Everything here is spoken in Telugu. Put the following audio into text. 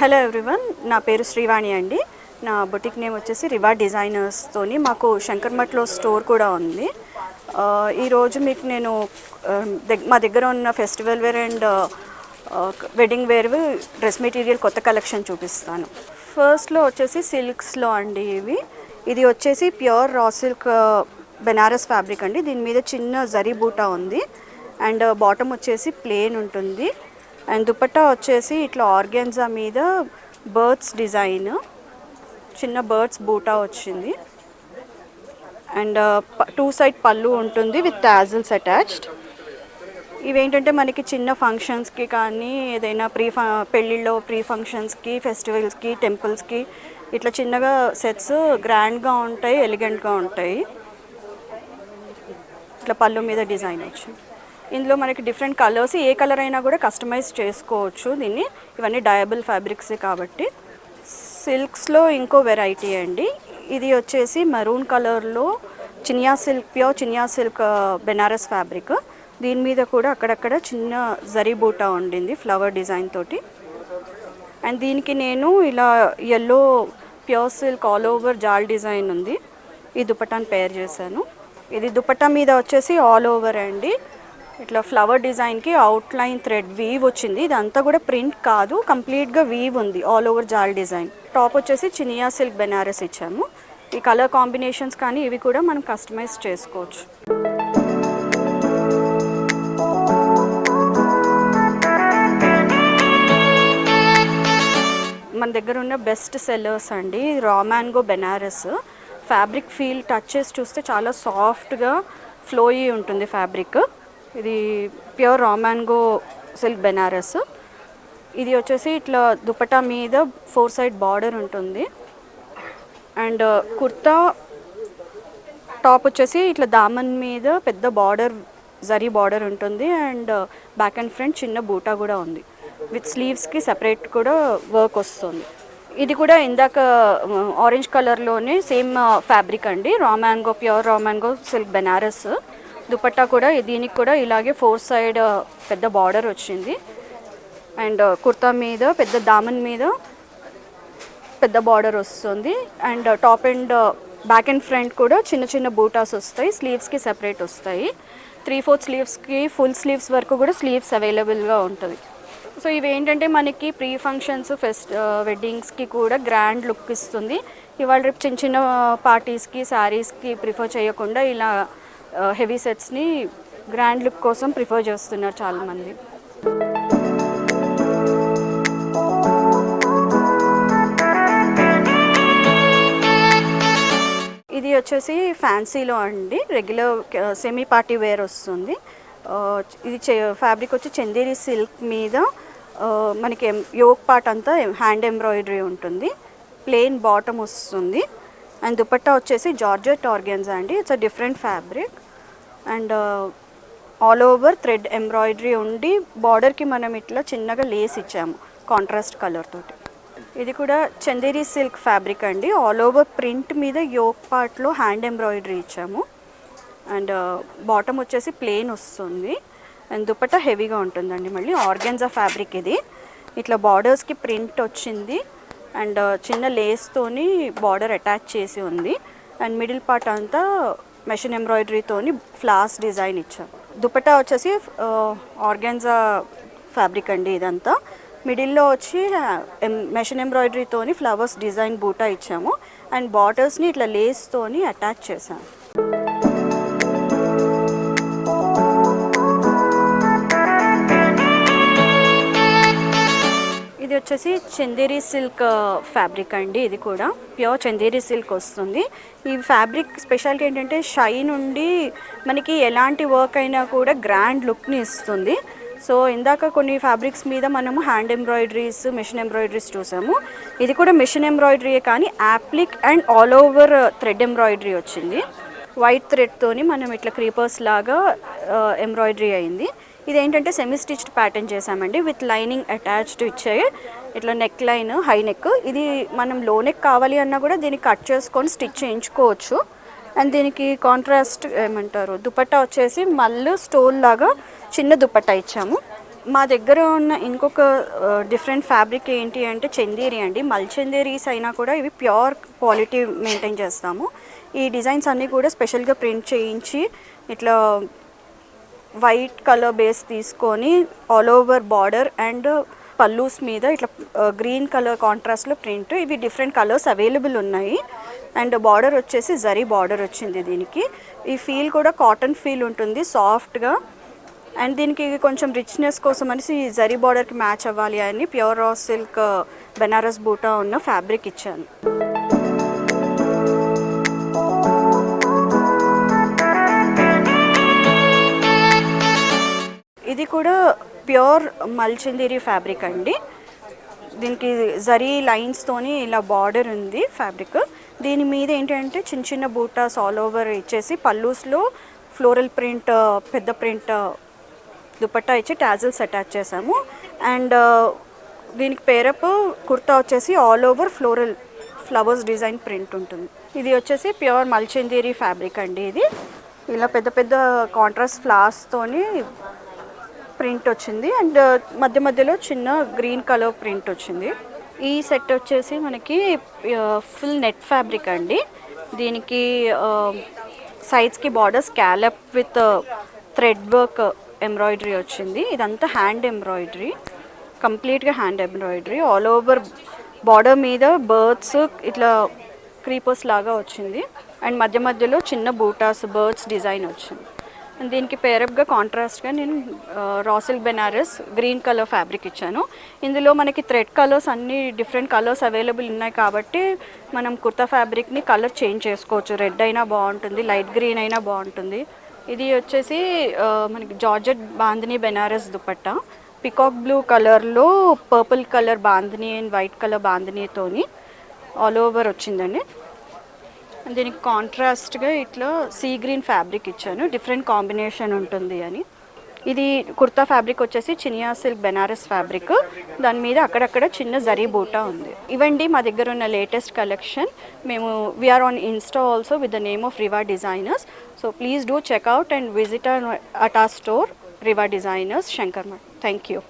హలో ఎవ్రీవన్ నా పేరు శ్రీవాణి అండి. నా బొటిక్ నేమ్ వచ్చేసి రివా డిజైనర్స్తోని మాకు శంకర్మట్లో స్టోర్ కూడా ఉంది. ఈరోజు మీకు నేను మా దగ్గర ఉన్న festival wear and wedding wear dress material కొత్త కలెక్షన్ చూపిస్తాను. ఫస్ట్లో వచ్చేసి సిల్క్స్లో అండి ఇవి. ఇది వచ్చేసి pure raw silk Banaras fabric అండి. దీని మీద చిన్న జరీ బూటా ఉంది. అండ్ బాటమ్ వచ్చేసి ప్లేన్ ఉంటుంది. అండ్ దుపట్టా వచ్చేసి ఇట్లా ఆర్గాన్జా మీద బర్డ్స్ డిజైన్. చిన్న బర్డ్స్ బూటా వచ్చింది. అండ్ టూ సైడ్ పళ్ళు ఉంటుంది విత్ టాజిల్స్ అటాచ్డ్. ఇవేంటంటే మనకి చిన్న ఫంక్షన్స్కి కానీ ఏదైనా ప్రీ ఫ పెళ్ళిళ్ళలో ప్రీ ఫంక్షన్స్కి ఫెస్టివల్స్కి టెంపుల్స్కి ఇట్లా చిన్నగా సెట్స్ గ్రాండ్గా ఉంటాయి ఎలిగెంట్గా ఉంటాయి. ఇట్లా పళ్ళు మీద డిజైన్ వచ్చింది. ఇందులో మనకి డిఫరెంట్ కలర్స్ ఏ కలర్ అయినా కూడా కస్టమైజ్ చేసుకోవచ్చు దీన్ని. ఇవన్నీ డయబుల్ ఫ్యాబ్రిక్సే కాబట్టి. సిల్క్స్లో ఇంకో వెరైటీ అండి. ఇది వచ్చేసి మరూన్ కలర్లో chiniya silk pure chiniya silk Banaras fabric దీని మీద కూడా అక్కడక్కడ చిన్న జరీ బూటా ఉండింది ఫ్లవర్ డిజైన్ తోటి. అండ్ దీనికి నేను ఇలా yellow pure silk all over jaal design ఉంది. ఈ దుపటాన్ని పేర్ చేశాను. ఇది దుపట్టా మీద వచ్చేసి ఆల్ ఓవర్ అండి. ఇట్లా ఫ్లవర్ డిజైన్కి అవుట్లైన్ థ్రెడ్ వీవ్ వచ్చింది. ఇదంతా కూడా ప్రింట్ కాదు కంప్లీట్గా వీవ్ ఉంది all over jaal design top వచ్చేసి చినియా సిల్క్ బెనారస్ ఇచ్చాము. ఈ కలర్ కాంబినేషన్స్ కానీ ఇవి కూడా మనం కస్టమైజ్ చేసుకోవచ్చు. మన దగ్గర ఉన్న బెస్ట్ సెల్లర్స్ అండి raw mango Banaras fabric feel touch చేసి చూస్తే చాలా సాఫ్ట్గా ఫ్లోయీ ఉంటుంది ఫ్యాబ్రిక్ ఇది pure raw mango silk Banaras. ఇది వచ్చేసి ఇట్లా దుపటా మీద ఫోర్ సైడ్ బార్డర్ ఉంటుంది. అండ్ కుర్తా టాప్ వచ్చేసి ఇట్లా దామన్ మీద పెద్ద బార్డర్ జరీ బార్డర్ ఉంటుంది. అండ్ బ్యాక్ అండ్ ఫ్రంట్ చిన్న బూటా కూడా ఉంది. విత్ స్లీవ్స్కి సెపరేట్ కూడా వర్క్ వస్తుంది. ఇది కూడా ఇందాక ఆరెంజ్ కలర్లోనే సేమ్ ఫ్యాబ్రిక్ అండి. Raw mango pure raw mango silk Banaras. Dupatta కూడా దీనికి కూడా ఇలాగే ఫోర్ సైడ్ పెద్ద బార్డర్ వచ్చింది. అండ్ కుర్తా మీద పెద్ద దామన్ మీద పెద్ద బార్డర్ వస్తుంది. And top and back and front కూడా చిన్న చిన్న బూటాస్ వస్తాయి. స్లీవ్స్కి సెపరేట్ వస్తాయి. త్రీ ఫోర్త్ స్లీవ్స్కి ఫుల్ స్లీవ్స్ వరకు కూడా స్లీవ్స్ అవైలబుల్గా ఉంటుంది. సో ఇవి ఏంటంటే మనకి ప్రీ ఫంక్షన్స్ ఫెస్ట్ వెడ్డింగ్స్కి కూడా గ్రాండ్ లుక్ ఇస్తుంది. ఇవాళ రేపు చిన్న చిన్న పార్టీస్కి శారీస్కి ప్రిఫర్ చేయకుండా ఇలా హెవీ సెట్స్ని గ్రాండ్ లుక్ కోసం ప్రిఫర్ చేస్తున్నారు చాలామంది. ఇది వచ్చేసి ఫ్యాన్సీలో అండి. రెగ్యులర్ సెమీ పార్టీ వేర్ వస్తుంది. ఇది ఫ్యాబ్రిక్ వచ్చి చందేరి సిల్క్ మీద మనకి యోక్ పార్ట్ అంతా హ్యాండ్ ఎంబ్రాయిడరీ ఉంటుంది. ప్లెయిన్ బాటమ్ వస్తుంది. అండ్ దుపట్టా వచ్చేసి జార్జెట్ ఆర్గెన్జా అండి. It's a different fabric and all over thread embroidery ఉండి బార్డర్కి మనం ఇట్లా చిన్నగా లేస్ ఇచ్చాము కాంట్రాస్ట్ కలర్ తోటి. ఇది కూడా చందేరి సిల్క్ ఫ్యాబ్రిక్ అండి. ఆల్ ఓవర్ ప్రింట్ మీద యోక్ పార్ట్లో హ్యాండ్ ఎంబ్రాయిడరీ ఇచ్చాము. అండ్ uh, బాటమ్ వచ్చేసి ప్లెయిన్ వస్తుంది. అండ్ దుపట్టా హెవీగా ఉంటుందండి. మళ్ళీ ఆర్గెన్జా ఫ్యాబ్రిక్ ఇది. ఇట్లా బార్డర్స్కి ప్రింట్ వచ్చింది. అండ్ చిన్న లేస్తోని బార్డర్ అటాచ్ చేసి ఉంది. అండ్ మిడిల్ పార్ట్ అంతా మెషిన్ ఎంబ్రాయిడరీతోని ఫ్లాస్ డిజైన్ ఇచ్చాం దుపట్టా వచ్చేసి ఆర్గాన్జా ఫ్యాబ్రిక్ అండి ఇదంతా. మిడిల్లో వచ్చి మెషిన్ ఎంబ్రాయిడరీతోని ఫ్లవర్స్ డిజైన్ బూటా ఇచ్చాము. అండ్ బార్డర్స్ని ఇట్లా లేస్తోని అటాచ్ చేశాము వచ్చేసి చందేరి సిల్క్ ఫ్యాబ్రిక్ అండి ఇది కూడా. ప్యూర్ చందేరి సిల్క్ వస్తుంది. ఈ ఫ్యాబ్రిక్ స్పెషాలిటీ ఏంటంటే షైన్ ఉండి మనకి ఎలాంటి వర్క్ అయినా కూడా గ్రాండ్ లుక్ని ఇస్తుంది. సో ఇందాక కొన్ని ఫ్యాబ్రిక్స్ మీద మనము హ్యాండ్ ఎంబ్రాయిడరీస్ మిషన్ ఎంబ్రాయిడరీస్ చూసాము. ఇది కూడా మిషన్ ఎంబ్రాయిడరీయే కానీ applique and all over thread embroidery వచ్చింది. వైట్ థ్రెడ్తోని మనం ఇట్లా క్రీపర్స్ లాగా ఎంబ్రాయిడరీ అయింది. ఇది ఏంటంటే సెమీ స్టిచ్డ్ ప్యాటర్న్ చేసామండి విత్ లైనింగ్ అటాచ్డ్ ఇచ్చాయి. ఇట్లా నెక్ లైన్ హై నెక్ ఇది మనం లో నెక్ కావాలి అన్నా కూడా దీన్ని కట్ చేసుకొని స్టిచ్ చేయించుకోవచ్చు. అండ్ దీనికి కాంట్రాస్ట్ ఏమంటారు? దుపట్టా వచ్చేసి మళ్ళీ స్టోన్ లాగా చిన్న దుపట్టా ఇచ్చాము. మా దగ్గర ఉన్న ఇంకొక డిఫరెంట్ ఫ్యాబ్రిక్ ఏంటి అంటే చందేరి అండి. మల్చందేరీస్ అయినా కూడా ఇవి ప్యూర్ క్వాలిటీ మెయింటైన్ చేస్తాము. ఈ డిజైన్స్ అన్నీ కూడా స్పెషల్గా ప్రింట్ చేయించి ఇట్లా వైట్ కలర్ బేస్ తీసుకొని all over border and pallus మీద ఇట్లా గ్రీన్ కలర్ కాంట్రాస్ట్లో ప్రింట్ ఇవి డిఫరెంట్ కలర్స్ అవైలబుల్ ఉన్నాయి. అండ్ బార్డర్ వచ్చేసి జరీ బార్డర్ వచ్చింది దీనికి. ఈ ఫీల్ కూడా కాటన్ ఫీల్ ఉంటుంది సాఫ్ట్గా అండ్ దీనికి కొంచెం రిచ్నెస్ కోసం అనేసి ఈ జరీ బార్డర్కి మ్యాచ్ అవ్వాలి అని ప్యూర్ రా సిల్క్ బెనారస్ బూటా ఉన్న ఫ్యాబ్రిక్ ఇచ్చాను. ఇది కూడా ప్యూర్ మల్చిందిరి ఫ్యాబ్రిక్ అండి. దీనికి జరీ లైన్స్తోని ఇలా బార్డర్ ఉంది ఫ్యాబ్రిక్. దీని మీద ఏంటంటే చిన్న చిన్న బూటాస్ ఆల్ ఓవర్ ఇచ్చేసి పల్లూస్లో ఫ్లోరల్ ప్రింట్ పెద్ద ప్రింట్ దుపట్టా ఇచ్చి టాజిల్స్ అటాచ్ చేసాము అండ్ దీనికి పేరప్ కుర్తా వచ్చేసి all over floral flowers design print ఉంటుంది. ఇది వచ్చేసి ప్యూర్ మల్చందేరి ఫ్యాబ్రిక్ అండి ఇది. ఇలా పెద్ద పెద్ద కాంట్రాస్ట్ ఫ్లవర్స్తోని ప్రింట్ వచ్చింది. అండ్ మధ్య మధ్యలో చిన్న గ్రీన్ కలర్ ప్రింట్ వచ్చింది. ఈ సెట్ వచ్చేసి మనకి ఫుల్ నెట్ ఫ్యాబ్రిక్ అండి. దీనికి సైడ్స్కి border scallop with thread work embroidery వచ్చింది. ఇదంతా హ్యాండ్ ఎంబ్రాయిడరీ కంప్లీట్గా hand embroidery all over border మీద బర్డ్స్ ఇట్లా క్రీపర్స్ లాగా వచ్చింది. అండ్ మధ్య మధ్యలో చిన్న బూటాస్ బర్డ్స్ డిజైన్ వచ్చింది. దీనికి పేరప్గా కాంట్రాస్ట్గా నేను రాసిల్ బెనారస్ గ్రీన్ కలర్ ఫ్యాబ్రిక్ ఇచ్చాను. ఇందులో మనకి థ్రెడ్ కలర్స్ అన్ని డిఫరెంట్ కలర్స్ అవైలబుల్ ఉన్నాయి కాబట్టి మనం కుర్తా ఫ్యాబ్రిక్ని కలర్ చేంజ్ చేసుకోవచ్చు. రెడ్ అయినా బాగుంటుంది లైట్ గ్రీన్ అయినా బాగుంటుంది. ఇది వచ్చేసి మనకి georgette bandhani Banaras dupatta. Peacock blue కలర్లో purple colour bandhani and white colour బాంధినితోని all over వచ్చిందండి. దీనికి కాంట్రాస్ట్గా ఇట్లా సీ గ్రీన్ ఫ్యాబ్రిక్ ఇచ్చాను. డిఫరెంట్ కాంబినేషన్ ఉంటుంది అని. ఇది కుర్తా ఫ్యాబ్రిక్ వచ్చేసి చినియా సిల్క్ బెనారస్ ఫ్యాబ్రిక్ దాని మీద అక్కడక్కడ చిన్న జరీ బూటా ఉంది. ఇవండి మా దగ్గర ఉన్న లేటెస్ట్ కలెక్షన్ మేము we're on Insta also with the name of Riva designers so please do checkout and visit at ఆ store Riva designers Shankar thank you